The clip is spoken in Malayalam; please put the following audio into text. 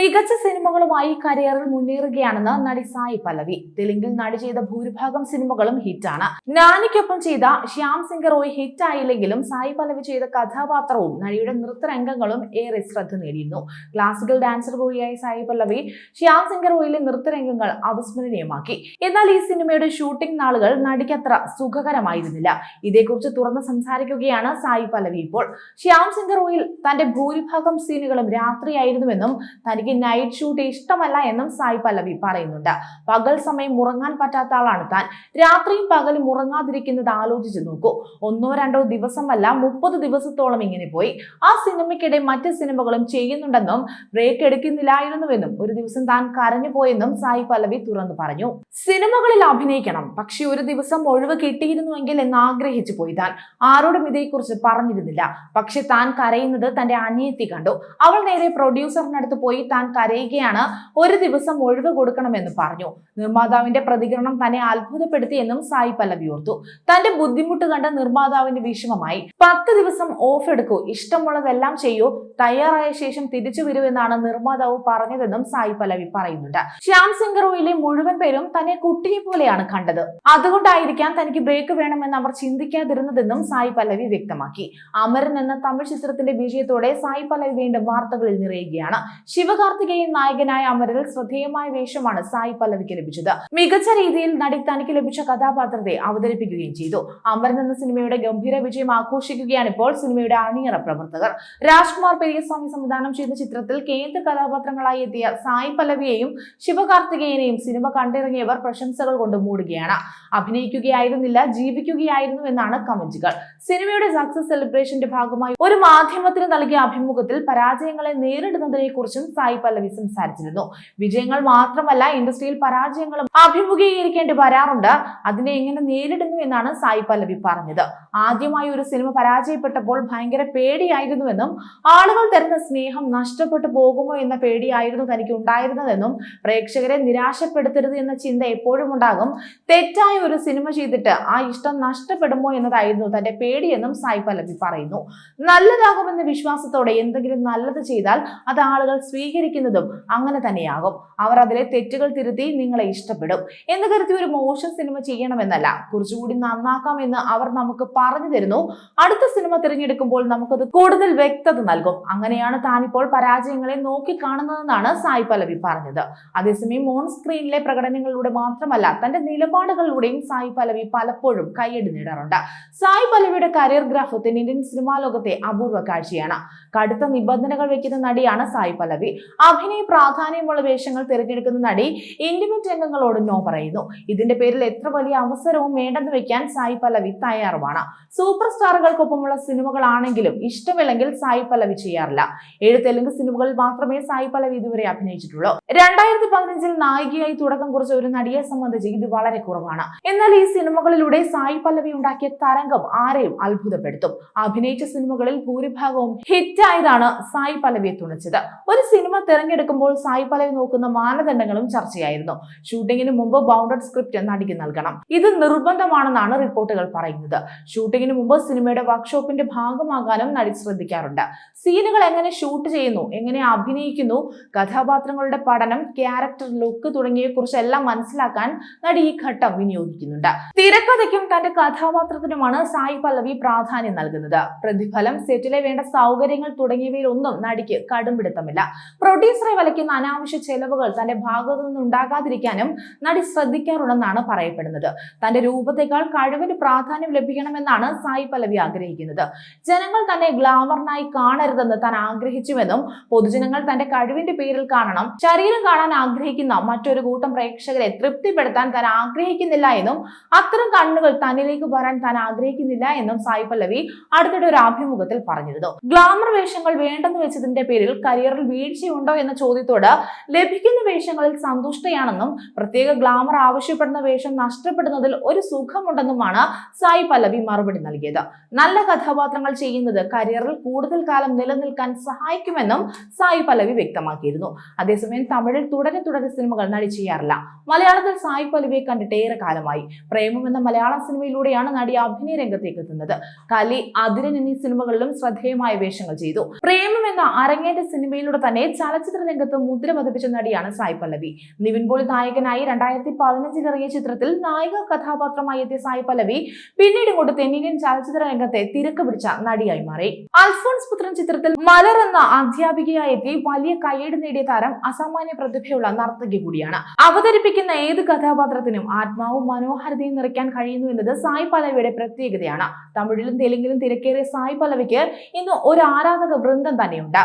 മികച്ച സിനിമകളുമായി കരിയറിൽ മുന്നേറുകയാണെന്ന് നടി സായി പല്ലവി. തെലുങ്കിൽ നടി ചെയ്ത ഭൂരിഭാഗം സിനിമകളും ഹിറ്റാണ്. നാനിക്കൊപ്പം ചെയ്ത ശ്യാം സിംഗ് റോയ് ഹിറ്റായില്ലെങ്കിലും സായി പല്ലവി ചെയ്ത കഥാപാത്രവും നടിയുടെ നൃത്തരംഗങ്ങളും ഏറെ ശ്രദ്ധ നേടിയിരുന്നു. ക്ലാസിക്കൽ ഡാൻസർ കൂടിയായ സായി പല്ലവി ശ്യാം സിംഗ് റോയിലെ നൃത്തരംഗങ്ങൾ അവിസ്മരണീയമാക്കി. എന്നാൽ ഈ സിനിമയുടെ ഷൂട്ടിംഗ് നാളുകൾ നടിക്ക് അത്ര സുഖകരമായിരുന്നില്ല. ഇതേക്കുറിച്ച് തുറന്ന് സംസാരിക്കുകയാണ് സായി പല്ലവി ഇപ്പോൾ. ശ്യാം സിംഗ് റോയിൽ തന്റെ ഭൂരിഭാഗം സീനുകളും രാത്രിയായിരുന്നുവെന്നും തനിക്ക് നൈറ്റ് ഷൂട്ട് ഇഷ്ടമല്ല എന്നും സായി പല്ലവി പറയുന്നുണ്ട്. പകൽ സമയം ഉറങ്ങാൻ പറ്റാത്ത ആളാണ് താൻ. രാത്രിയും പകലും ഉറങ്ങാതിരിക്കുന്നത് ആലോചിച്ച് നോക്കൂ. ഒന്നോ രണ്ടോ ദിവസമല്ല മുപ്പത് ദിവസത്തോളം ഇങ്ങനെ പോയി. ആ സിനിമയ്ക്കിടെ മറ്റ് സിനിമകളും ചെയ്യുന്നുണ്ടെന്നും ബ്രേക്ക് എടുക്കുന്നില്ലായിരുന്നുവെന്നും ഒരു ദിവസം താൻ കരഞ്ഞു പോയെന്നും സായി പല്ലവി തുറന്നു പറഞ്ഞു. സിനിമകളിൽ അഭിനയിക്കണം പക്ഷെ ഒരു ദിവസം ഒഴിവ് കിട്ടിയിരുന്നുവെങ്കിൽ എന്ന് ആഗ്രഹിച്ചു പോയി താൻ. ആരോടും ഇതേക്കുറിച്ച് പറഞ്ഞിരുന്നില്ല. പക്ഷെ താൻ കരയുന്നത് തന്റെ അനിയത്തി കണ്ടു. അവൾ നേരെ പ്രൊഡ്യൂസറിനടുത്ത് പോയി താൻ കരയുകയാണ്. ഒരു ദിവസം ഒഴിവ് കൊടുക്കണമെന്ന് പറഞ്ഞു. നിർമ്മാതാവിന്റെ പ്രതികരണം തന്നെ അത്ഭുതപ്പെടുത്തിയെന്നും സായി പല്ലവി ഓർത്തു. തന്റെ ബുദ്ധിമുട്ട് കണ്ട നിർമ്മാതാവിന്റെ വിഷമമായി. പത്ത് ദിവസം ഓഫ് എടുക്കൂ. ഇഷ്ടമുള്ളതെല്ലാം ചെയ്യൂ. തയ്യാറായ ശേഷം തിരിച്ചു വരൂ എന്നാണ് നിർമ്മാതാവ് പറഞ്ഞതെന്നും സായി പല്ലവി പറയുന്നുണ്ട്. ശ്യാം സിംഗ് റോയിലെ മുഴുവൻ പേരും തന്നെ കുട്ടിയെ പോലെയാണ് കണ്ടത്. അതുകൊണ്ടായിരിക്കാം തനിക്ക് ബ്രേക്ക് വേണമെന്ന് അവർ ചിന്തിക്കാതിരുന്നതെന്നും സായി പല്ലവി വ്യക്തമാക്കി. അമരൻ എന്ന തമിഴ് ചിത്രത്തിന്റെ വിജയത്തോടെ സായി പല്ലവി വീണ്ടും വാർത്തകളിൽ നിറയുകയാണ്. ശിവകാർത്തികേയൻ നായകനായ അമരൽ ശ്രദ്ധേയമായ വേഷമാണ് സായി പല്ലവിക്ക് ലഭിച്ചത്. മികച്ച രീതിയിൽ നടി തനിക്ക് ലഭിച്ച കഥാപാത്രത്തെ അവതരിപ്പിക്കുകയും ചെയ്തു. അമരൻ എന്ന സിനിമയുടെ ഗംഭീര വിജയം ആഘോഷിക്കുകയാണ് ഇപ്പോൾ സിനിമയുടെ അണിയറ പ്രവർത്തകർ. രാജ്കുമാർ പെരിയസ്വാമി സംവിധാനം ചെയ്ത ചിത്രത്തിൽ കേന്ദ്ര കഥാപാത്രങ്ങളായി എത്തിയ സായി പല്ലവിയെയും ശിവകാർത്തികേയനെയും സിനിമ കണ്ടിറങ്ങിയവർ പ്രശംസകൾ കൊണ്ട് മൂടുകയാണ്. അഭിനയിക്കുകയായിരുന്നില്ല ജീവിക്കുകയായിരുന്നു എന്നാണ് കമന്റുകൾ. സിനിമയുടെ സക്സസ് സെലിബ്രേഷന്റെ ഭാഗമായി ഒരു മാധ്യമത്തിന് നൽകിയ അഭിമുഖത്തിൽ പരാജയങ്ങളെ നേരിടുന്നതിനെ കുറിച്ചും സായി പല്ലവി സംസാരിച്ചിരുന്നു. വിജയങ്ങൾ മാത്രമല്ല ഇൻഡസ്ട്രിയിൽ പരാജയങ്ങളും അഭിമുഖീകരിക്കേണ്ടി വരാറുണ്ട്. അതിനെ എങ്ങനെ നേരിടുന്നു എന്നാണ് സായി പല്ലവി പറഞ്ഞത്. ആദ്യമായി ഒരു സിനിമ പരാജയപ്പെട്ടപ്പോൾ ഭയങ്കര പേടിയായിരുന്നുവെന്നും ആളുകൾ തരുന്ന സ്നേഹം നഷ്ടപ്പെട്ടു പോകുമോ എന്ന പേടിയായിരുന്നു തനിക്ക് ഉണ്ടായിരുന്നതെന്നും പ്രേക്ഷകരെ നിരാശപ്പെടുത്തരുത് എന്ന ചിന്ത എപ്പോഴും ഉണ്ടാകും. തെറ്റായ ഒരു സിനിമ ചെയ്തിട്ട് ആ ഇഷ്ടം നഷ്ടപ്പെടുമോ എന്നതായിരുന്നു തന്റെ പേടിയെന്നും സായി പല്ലവി പറയുന്നു. നല്ലതാകുമെന്ന വിശ്വാസത്തോടെ എന്തെങ്കിലും നല്ലത് ചെയ്താൽ അത് ആളുകൾ സ്വീകരിക്കുന്നതും അങ്ങനെ തന്നെയാകും. അവർ അതിലെ തെറ്റുകൾ തിരുത്തി നിങ്ങളെ ഇഷ്ടപ്പെടും. എന്ന് കരുതി ഒരു മോശം സിനിമ ചെയ്യണമെന്നല്ല. കുറച്ചുകൂടി നന്നാക്കാമെന്ന് അവർ നമുക്ക് പറഞ്ഞു തരുന്നു. അടുത്ത സിനിമ തിരഞ്ഞെടുക്കുമ്പോൾ നമുക്കത് കൂടുതൽ വ്യക്തത നൽകും. അങ്ങനെയാണ് താനിപ്പോൾ പരാജയങ്ങളെ നോക്കി കാണുന്നതെന്നാണ് സായി പലവി പറഞ്ഞത്. അതേസമയം ഓൺ സ്ക്രീനിലെ പ്രകടനങ്ങളിലൂടെ മാത്രമല്ല തന്റെ നിലപാടുകളിലൂടെയും സായി പലവി പലപ്പോഴും കൈയടി നേടാറുണ്ട്. സായി പലവിയുടെ കരിയർ ഗ്രാഫ് ഇന്ത്യൻ സിനിമാ ലോകത്തെ അപൂർവ കാഴ്ചയാണ്. കടുത്ത നിബന്ധനകൾ വെക്കുന്ന നടിയാണ് സായി പല്ലവി. അഭിനയ പ്രാധാന്യമുള്ള വേഷങ്ങൾ തിരഞ്ഞെടുക്കുന്ന നടി ഇന്റിമേറ്റ് രംഗങ്ങളോട് നോ പറയുന്നു. ഇതിന്റെ പേരിൽ എത്ര വലിയ അവസരവും വേണ്ടെന്ന് വെക്കാൻ സായി പല്ലവി തയ്യാറുമാണ്. സൂപ്പർ സ്റ്റാറുകൾക്കൊപ്പമുള്ള സിനിമകളാണെങ്കിലും ഇഷ്ടമില്ലെങ്കിൽ സായി പല്ലവി ചെയ്യാറില്ല. ഏഴ് തെലുങ്ക് സിനിമകളിൽ മാത്രമേ സായി പല്ലവി ഇതുവരെ അഭിനയിച്ചിട്ടുള്ളൂ. രണ്ടായിരത്തി പതിനഞ്ചിൽ നായികയായി തുടക്കം കുറിച്ച ഒരു നടിയെ സംബന്ധിച്ച് ഇത് വളരെ കുറവാണ്. എന്നാൽ ഈ സിനിമകളിലൂടെ സായി പല്ലവി ഉണ്ടാക്കിയ തരംഗം ആരെയും അത്ഭുതപ്പെടുത്തും. അഭിനയിച്ച സിനിമകളിൽ ഭൂരിഭാഗവും ഹിറ്റായതാണ് സായി പല്ലവിയെ തുണച്ചത്. ഒരു സിനിമ തിരഞ്ഞെടുക്കുമ്പോൾ സായി പലവി നോക്കുന്ന മാനദണ്ഡങ്ങളും ചർച്ചയായിരുന്നു. ഷൂട്ടിങ്ങിന് മുമ്പ് ബൗണ്ടഡ് സ്ക്രിപ്റ്റ് നടിക്ക് നൽകണം. ഇത് നിർബന്ധമാണെന്നാണ് റിപ്പോർട്ടുകൾ പറയുന്നത്. ഷൂട്ടിങ്ങിന് മുമ്പ് സിനിമയുടെ വർക്ക്ഷോപ്പിന്റെ ഭാഗമാകാനും നടി ശ്രദ്ധിക്കാറുണ്ട്. സീനുകൾ എങ്ങനെ ഷൂട്ട് ചെയ്യുന്നു എങ്ങനെ അഭിനയിക്കുന്നു കഥാപാത്രങ്ങളുടെ പഠനം ക്യാരക്ടർ ലുക്ക് തുടങ്ങിയവയെ കുറിച്ചെല്ലാം മനസ്സിലാക്കാൻ നടി ഈ ഘട്ടം വിനിയോഗിക്കുന്നുണ്ട്. തിരക്കഥയ്ക്കും തന്റെ കഥാപാത്രത്തിനുമാണ് സായി പല്ലവി പ്രാധാന്യം നൽകുന്നത്. പ്രതിഫലം സെറ്റിലെ വേണ്ട സൗകര്യങ്ങൾ തുടങ്ങിയവയിലൊന്നും നടിക്ക് കടുംപിടുത്തമില്ല. പ്രൊഡ്യൂസറെ വലയ്ക്കുന്ന അനാവശ്യ ചെലവുകൾ തന്റെ ഭാഗത്തു നിന്ന് ഉണ്ടാകാതിരിക്കാനും നടി ശ്രദ്ധിക്കാറുണ്ടെന്നാണ് പറയപ്പെടുന്നത്. തന്റെ രൂപത്തെക്കാൾ കഴിവിന് പ്രാധാന്യം ലഭിക്കണമെന്നാണ് സായി പല്ലവി ആഗ്രഹിക്കുന്നത്. ജനങ്ങൾ തന്നെ ഗ്ലാമറിനായി കാണരുതെന്ന് താൻ ആഗ്രഹിച്ചുവെന്നും പൊതുജനങ്ങൾ തന്റെ കഴിവിന്റെ പേരിൽ കാണണം. ശരീരം കാണാൻ ആഗ്രഹിക്കുന്ന മറ്റൊരു കൂട്ടം പ്രേക്ഷകരെ തൃപ്തിപ്പെടുത്താൻ താൻ ആഗ്രഹിക്കുന്നില്ല എന്നും അത്തരം കണ്ണുകൾ തന്നിലേക്ക് വരാൻ താൻ ആഗ്രഹിക്കുന്നില്ല എന്നും സായി പല്ലവി അടുത്തിടെ ഒരു അഭിമുഖത്തിൽ പറഞ്ഞിരുന്നു. ഗ്ലാമർ വേഷങ്ങൾ വേണ്ടെന്ന് വെച്ചതിന്റെ പേരിൽ കരിയറിൽ വീഴ്ചയുണ്ടോ എന്ന ചോദ്യത്തോട് ലഭിക്കുന്ന വേഷങ്ങളിൽ സന്തുഷ്ടയാണെന്നും പ്രത്യേക ഗ്ലാമർ ആവശ്യപ്പെടുന്ന വേഷം നഷ്ടപ്പെടുന്നതിൽ ഒരു സുഖമുണ്ടെന്നുമാണ് സായി പല്ലവി മറുപടി നൽകിയത്. നല്ല കഥാപാത്രങ്ങൾ ചെയ്യുന്നത് കരിയറിൽ കൂടുതൽ കാലം നിലനിൽക്കാൻ സഹായിക്കുമെന്നും സായി പല്ലവി വ്യക്തമാക്കിയിരുന്നു. അതേസമയം തമിഴിൽ തുടരെ തുടരെ സിനിമകൾ നടി ചെയ്യാറില്ല മലയാളത്തിൽ സായി പല്ലവിയെ കണ്ടിട്ട് ഏറെ കാലമായി. പ്രേമം എന്ന മലയാള സിനിമയിലൂടെയാണ് നടി അഭിനയ രംഗത്തേക്ക് എത്തുന്നത്. കലി അതിരൻ എന്നീ സിനിമകളിലും ശ്രദ്ധേയമായ വേഷങ്ങൾ ചെയ്തു. പ്രേമം എന്ന അരങ്ങേറ്റ സിനിമയിലൂടെ തന്നെ ചലച്ചിത്ര രംഗത്ത് മുദ്ര പതിപ്പിച്ച നടിയാണ് സായി പല്ലവി. നിവിൻ പോളി നായകനായി രണ്ടായിരത്തി പതിനഞ്ചിൽ ഇറങ്ങിയ ചിത്രത്തിൽ നായിക കഥാപാത്രമായി എത്തിയ സായി പല്ലവി പിന്നീട് ഇങ്ങോട്ട് തെന്നിന്ത്യൻ ചലച്ചിത്ര രംഗത്തെ തിരക്ക് പിടിച്ച നടിയായി മാറി. അൽഫോൺസ് പുത്രൻ ചിത്രത്തിൽ മലർ എന്ന അധ്യാപികയായി എത്തി വലിയ കയ്യേട് നേടിയ താരം അസാമാന്യ പ്രതിഭയുള്ള നർത്തകി കൂടിയാണ്. അവതരിപ്പിക്കുന്ന ഏത് കഥാപാത്രത്തിനും ആത്മാവും മനോഹരതയും നിറയ്ക്കാൻ കഴിയുന്നു എന്നത് സായി പല്ലവിയുടെ പ്രത്യേകതയാണ്. തമിഴിലും തെലുങ്കിലും തിരക്കേറിയ സായി പല്ലവിക്ക് ഇന്ന് ഒരു ആരാധക വൃന്ദം തന്നെയുണ്ട്.